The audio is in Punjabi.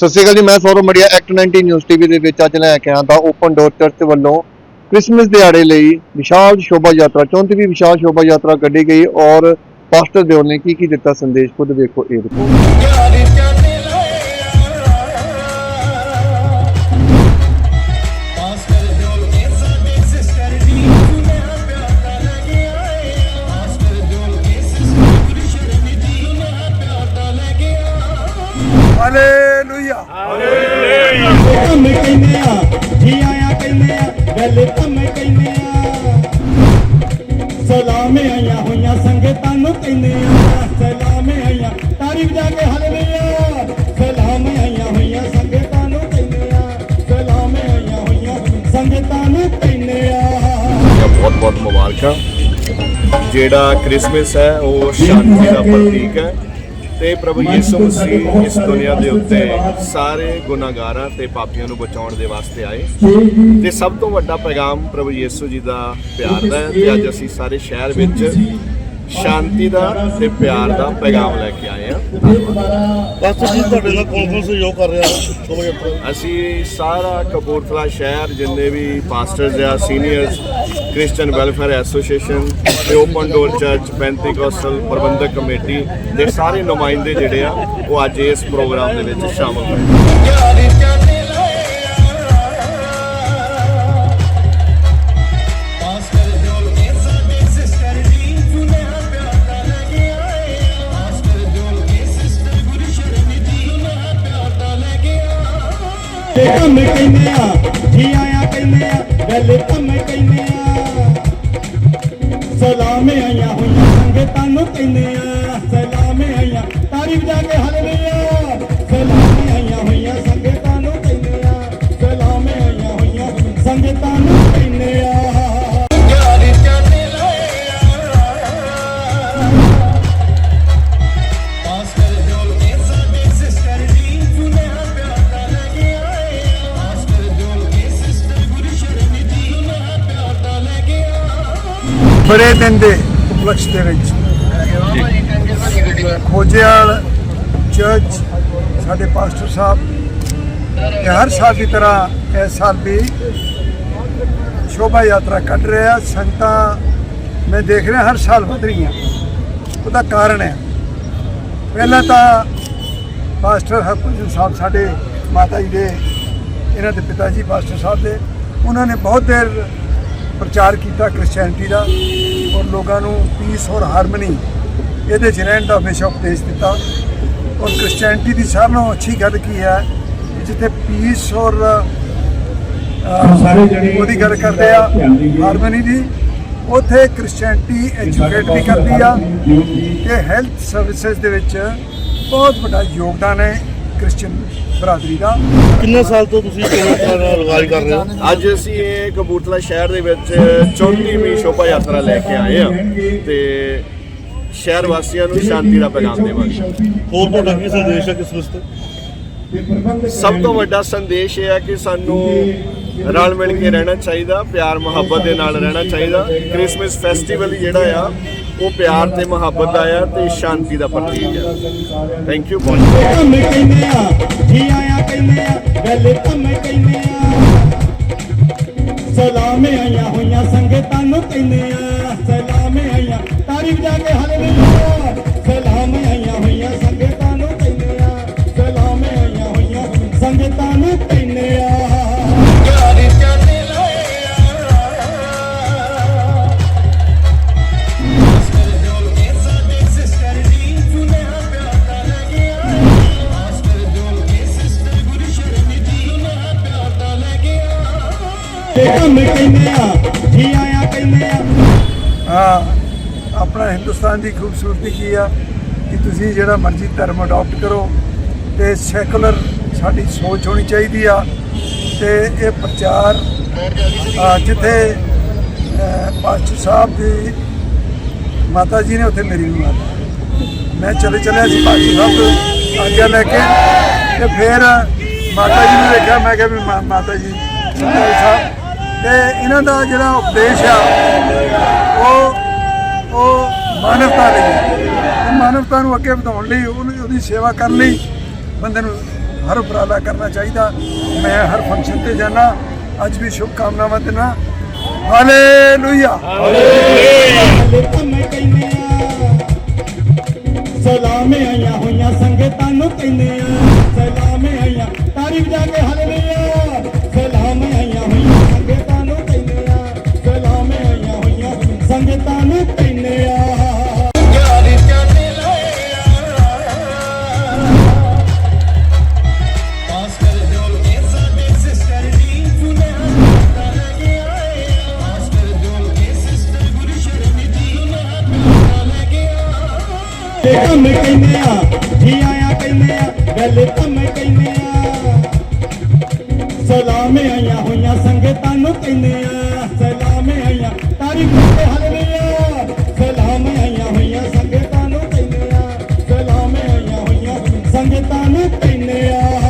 ਸਤਿ ਸ਼੍ਰੀ ਅਕਾਲ ਜੀ, ਮੈਂ Saurav Maria act 19 news TV ਦੇ ਵਿੱਚ ਅੱਜ ਲੈ ਕੇ ਆਂਦਾ ਓਪਨ ਡੋਰ ਚਰਚ ਵੱਲੋਂ ਕ੍ਰਿਸਮਸ ਦਿਹਾੜੇ ਲਈ ਵਿਸ਼ਾਲ ਸ਼ੋਭਾ ਯਾਤਰਾ 34ਵੀਂ ਵਿਸ਼ਾਲ ਸ਼ੋਭਾ ਯਾਤਰਾ ਕੱਢੀ ਗਈ ਔਰ ਪਾਸਟਰ ਦਿਓਲ ਨੇ ਕੀ ਕੀ ਦਿੱਤਾ ਸੰਦੇਸ਼? ਖੁਦ ਵੇਖੋ ਇਹ ਰਿਪੋਰਟ ਯਾਰੀ ਕੰਮ ਕਹਿੰਦੇ ਆ ਜੀ ਆਇਆ ਕਹਿੰਦੇ ਆ ਗੱਲ ਕੰਮ ਕਹਿੰਦੇ ਆ ਸਲਾਮੇ ਆਈਆਂ ਹੋਈਆਂ ਸੰਗਤਾਂ ਨੂੰ ਕਹਿੰਦੇ ਆ ਸਲਾਮੇ ਆਈਆਂ ਤਾਰੀ ਵਜਾ ਕੇ ਹਾਲੇਲੂਇਆ ਸਲਾਮੇ ਆਈਆਂ ਹੋਈਆਂ ਸੰਗਤਾਂ ਨੂੰ ਕਹਿੰਦੇ ਆ ਸਲਾਮੇ ਆਈਆਂ ਹੋਈਆਂ ਸੰਗਤਾਂ ਨੂੰ ਕਹਿੰਦੇ ਆ ਬਹੁਤ ਬਹੁਤ ਮੁਬਾਰਕਾਂ ਜਿਹੜਾ ਕ੍ਰਿਸਮਸ ਹੈ ਉਹ ਸ਼ਾਂਤੀ ਦਾ ਪ੍ਰਤੀਕ ਹੈ ਤੇ ਪ੍ਰਭੂ ਯਿਸੂ ਮਸੀਹ ਇਸ ਦੁਨੀਆ ਦੇ ਉੱਤੇ ਸਾਰੇ ਗੁਨਾਹਗਾਰਾਂ ਤੇ ਪਾਪੀਆਂ ਨੂੰ ਬਚਾਉਣ ਦੇ ਵਾਸਤੇ ਆਏ। ਤੇ ਸਭ ਤੋਂ ਵੱਡਾ ਪੈਗਾਮ ਪ੍ਰਭੂ ਯਿਸੂ ਜੀ ਦਾ ਪਿਆਰ ਦਾ ਹੈ ਤੇ ਅੱਜ ਅਸੀਂ ਸਾਰੇ ਸ਼ਹਿਰ ਵਿੱਚ ਸ਼ਾਂਤੀ ਦਾ ਤੇ ਪਿਆਰ ਦਾ ਪੈਗਾਮ ਲੈ ਕੇ ਆਏ ਹਾਂ। ਧੰਨਵਾਦ ਪਾਸਟਰ ਜੀ ਤੁਹਾਡੇ ਨਾਲ ਕੌਣ ਕੌਣ ਸਹਿਯੋਗ ਕਰ ਰਿਹਾ ਸ਼ੋਭਾ ਯਾਤਰਾ। ਅਸੀਂ ਸਾਰਾ ਕਪੂਰਥਲਾ ਸ਼ਹਿਰ ਜਿੰਨੇ ਵੀ ਪਾਸਟਰਸ ਆ ਸੀਨੀਅਰਸ ਕ੍ਰਿਸਚੀਅਨ ਵੈਲਫੇਅਰ ਐਸੋਸੀਏਸ਼ਨ ਤੇ ਓਪਨ ਡੋਰ ਚਰਚ ਪੈਂਤੀਕੋਸਟਲ ਪ੍ਰਬੰਧਕ ਕਮੇਟੀ ਦੇ ਸਾਰੇ ਨੁਮਾਇੰਦੇ ਜਿਹੜੇ ਆ ਉਹ ਅੱਜ ਇਸ ਪ੍ਰੋਗਰਾਮ ਦੇ ਵਿੱਚ ਸ਼ਾਮਲ ਹੋਏ। ਆਏ ਕਹਿੰਦੇ ਆ, ਜੀ ਆਇਆ ਕਹਿੰਦੇ ਆ ਗੱਲ ਕੰਮ ਕਹਿੰਦੇ ਆ। ਸਲਾਮੇ ਆਈਆਂ ਹੋਈਆਂ ਸੰਗਤਾਂ ਨੂੰ ਕਹਿੰਦੇ ਆ, ਸਲਾਮੇ ਆਈਆਂ ਤਾਰੀ ਵਜਾ ਕੇ ਹਾਲੇਲੂਇਆ ਸਲਾਮੇ ਆਈਆਂ ਹੋਈਆਂ ਸੰਗਤਾਂ ਨੂੰ ਕਹਿੰਦੇ ਆ, ਸਲਾਮੇ ਆਈਆਂ ਹੋਈਆਂ ਸੰਗਤਾਂ ਨੂੰ ਕਹਿੰਦੇ ਆ। ਬੜੇ ਦਿਨ ਦੇ ਉਪਲਕਸ਼ ਦੇ ਵਿੱਚ ਖੋਜਿਆਲ ਚਰਚ ਸਾਡੇ ਪਾਸਟਰ ਸਾਹਿਬ, ਇਹ ਹਰ ਸਾਲ ਦੀ ਤਰ੍ਹਾਂ ਇਸ ਸਾਲ ਵੀ ਸ਼ੋਭਾ ਯਾਤਰਾ ਕੱਢ ਰਿਹਾ ਸੰਗਤਾਂ ਮੈਂ ਦੇਖ ਰਿਹਾ ਹਰ ਸਾਲ ਵਧ ਰਹੀਆਂ। ਉਹਦਾ ਕਾਰਨ ਹੈ। ਪਹਿਲਾਂ ਤਾਂ ਪਾਸਟਰ ਹਰਭਜਨ ਸਾਹਿਬ ਸਾਡੇ ਮਾਤਾ ਜੀ ਦੇ, ਇਹਨਾਂ ਦੇ ਪਿਤਾ ਜੀ ਪਾਸਟਰ ਸਾਹਿਬ ਦੇ, ਉਹਨਾਂ ਨੇ ਬਹੁਤ ਦੇਰ ਪ੍ਰਚਾਰ ਕੀਤਾ ਕ੍ਰਿਸਚੀਅਨਿਟੀ ਦਾ ਔਰ ਲੋਕਾਂ ਨੂੰ ਪੀਸ ਔਰ ਹਾਰਮਨੀ ਇਹਦੇ 'ਚ ਰਹਿਣ ਦਾ ਹਮੇਸ਼ਾ ਉਪਦੇਸ਼ ਦਿੱਤਾ। ਔਰ ਕ੍ਰਿਸਚੀਅਨਿਟੀ ਦੀ ਸਾਰਿਆਂ ਨਾਲੋਂ ਅੱਛੀ ਗੱਲ ਕੀ ਹੈ ਕਿ ਜਿੱਥੇ ਪੀਸ ਔਰ ਸਾਰੇ ਜਣੇ ਉਹਦੀ ਗੱਲ ਕਰਦੇ ਆ ਹਾਰਮਨੀ ਦੀ ਉਥੇ ਕ੍ਰਿਸਚੀਅਨਿਟੀ ਐਜੂਕੇਟ ਵੀ ਕਰਦੀ ਆ ਤੇ ਹੈਲਥ ਸਰਵਿਸਿਜ਼ ਦੇ ਵਿੱਚ ਬਹੁਤ ਵੱਡਾ ਯੋਗਦਾਨ ਹੈ। ਕ੍ਰਿਸਚੀਅਨ ਬਰਾਦਰੀ ਦਾ। ਕਿੰਨੇ ਸਾਲ ਤੋਂ ਤੁਸੀਂ ਲਗਾਈ ਕਰ ਰਹੇ ਹੋ? ਅੱਜ ਅਸੀਂ ਇਹ ਕਪੂਰਥਲਾ ਸ਼ਹਿਰ ਦੇ ਵਿੱਚ 34ਵੀਂ ਸ਼ੋਭਾ ਯਾਤਰਾ ਲੈ ਕੇ ਆਏ ਹਾਂ ਤੇ ਸ਼ਹਿਰ ਵਾਸੀਆਂ ਨੂੰ ਸ਼ਾਂਤੀ ਦਾ ਪੈਗਾਮ ਦੇਵਾਂਗੇ। ਹੋਰ ਤੁਹਾਡਾ ਕੀ ਸੰਦੇਸ਼ ਹੈ ਕਿਸ ਤੇ? ਸਭ ਤੋਂ ਵੱਡਾ ਸੰਦੇਸ਼ ਇਹ ਹੈ ਕਿ ਸਾਨੂੰ ਰਲ ਮਿਲ ਕੇ ਰਹਿਣਾ ਚਾਹੀਦਾ ਪਿਆਰ ਮੁਹੱਬਤ ਦੇ ਨਾਲ ਰਹਿਣਾ ਚਾਹੀਦਾ। ਕ੍ਰਿਸਮਸ ਫੈਸਟੀਵਲ ਜਿਹੜਾ ਆ ਉਹ ਪਿਆਰ ਤੇ ਮੁਹੱਬਤ ਦਾ ਆ ਤੇ ਸ਼ਾਂਤੀ ਦਾ ਪ੍ਰਤੀਕ ਹੈ ਥੈਂਕ ਯੂ ਬਹੁਤ ਕੰਮ ਕਹਿੰਦੇ ਆ ਜੀ ਆਇਆ ਕਹਿੰਦੇ ਆ ਗੱਲ ਕੰਮ ਕਹਿੰਦੇ ਆ। ਸਲਾਮੇ ਆਈਆਂ ਹੋਈਆਂ ਸੰਗਤਾਂ ਨੂੰ ਕਹਿੰਦੇ ਆ ਸਲਾਮੇ ਆਈਆਂ ਤਾਰੀ ਵਜਾ ਕੇ ਹਾਲੇਲੂਇਆ। ਸਲਾਮੇ ਤੇ ਕੰਮ ਕਹਿੰਦੇ ਆ ਜੀ ਆਇਆ ਕਹਿੰਦੇ ਆ। ਹਾਂ ਆਪਣਾ ਹਿੰਦੁਸਤਾਨ ਦੀ ਖੂਬਸੂਰਤੀ ਕੀ ਆ ਕਿ ਤੁਸੀਂ ਜਿਹੜਾ ਮਰਜ਼ੀ ਧਰਮ ਅਡਾਪਟ ਕਰੋ ਤੇ ਸੈਕੂਲਰ ਸਾਡੀ ਸੋਚ ਹੋਣੀ ਚਾਹੀਦੀ ਆ ਤੇ ਇਹ ਪ੍ਰਚਾਰ ਜਿੱਥੇ ਅ, ਪਾਸਟਰ ਸਾਹਿਬ ਦੀ ਮਾਤਾ ਜੀ ਨੇ ਉੱਥੇ ਮੇਰੀ ਵੀ ਮਾਤਾ। ਮੈਂ ਚਲੇ ਚਲਿਆ ਸੀ ਪਾਸਟਰ ਸਾਹਿਬ ਤੋਂ ਆਗਿਆ ਲੈ ਕੇ ਤੇ ਫਿਰ ਮਾਤਾ ਜੀ ਨੂੰ ਦੇਖਿਆ ਮੈਂ ਕਿਹਾ ਵੀ ਮਾ- ਮਾਤਾ ਜੀ ਸਾਹਿਬ। ਤੇ ਇਹਨਾਂ ਦਾ ਜਿਹੜਾ ਉਪਦੇਸ਼ ਆ, ਉਹ ਉਹ ਮਾਨਵਤਾ ਲਈ। ਮਾਨਵਤਾ ਨੂੰ ਅੱਗੇ ਵਧਾਉਣ ਲਈ, ਉਹਨੂੰ- ਉਹਦੀ ਸੇਵਾ ਕਰਨ ਲਈ ਬੰਦੇ ਨੂੰ ਹਰ ਉਪਰਾਲਾ ਕਰਨਾ ਚਾਹੀਦਾ। ਮੈਂ ਹਰ ਫੰਕਸ਼ਨ ਤੇ ਜਾਣਾ ਅੱਜ ਵੀ ਸ਼ੁਭ ਕਾਮਨਾਵਾਂ ਦੇਣਾ ਹਾਲੇਲੂਇਆ ਸਲਾਮੇ ਆਈਆਂ ਹੋਈਆਂ ਸੰਗਤਾਂ ਨੂੰ ਕਹਿੰਦੇ ਆ। ਸਲਾਮੇ ਆਈਆਂ। ਤਾਰੀਫ ਜਾ ਕੇ ਹਾਲੇਲੂਇਆ ਸਲਾਮੇ ਆਈਆਂ ਹੋਈਆਂ ਜੀ ਸੁਨੇਹਾ ਪਿਆਰਾ ਲੱਗਿਆ ਤੇ ਕੰਮ ਕਹਿੰਦੇ ਆ ਜੀ ਆਇਆ ਕਹਿੰਦੇ ਆ ਗੱਲ ਕੰਮ ਕਹਿੰਦੇ ਆ। ਸਲਾਮੇ ਆਈਆਂ ਹੋਈਆਂ ਸੰਗਤਾਂ ਨੂੰ ਕਹਿੰਦੇ ਆ ਸਲਾਮੇ ਆਈਆਂ ਤਾਰੀਫ ਤੇ ਸਲਾਮੇ ਆਈਆਂ ਹੋਈਆਂ ਸੰਗਤਾਂ ਨੂੰ ਕਹਿੰਦੇ ਆ ਸਲਾਮੇ ਆਈਆਂ ਹੋਈਆਂ ਸੰਗਤਾਂ ਨੂੰ ਕਹਿੰਦੇ ਆ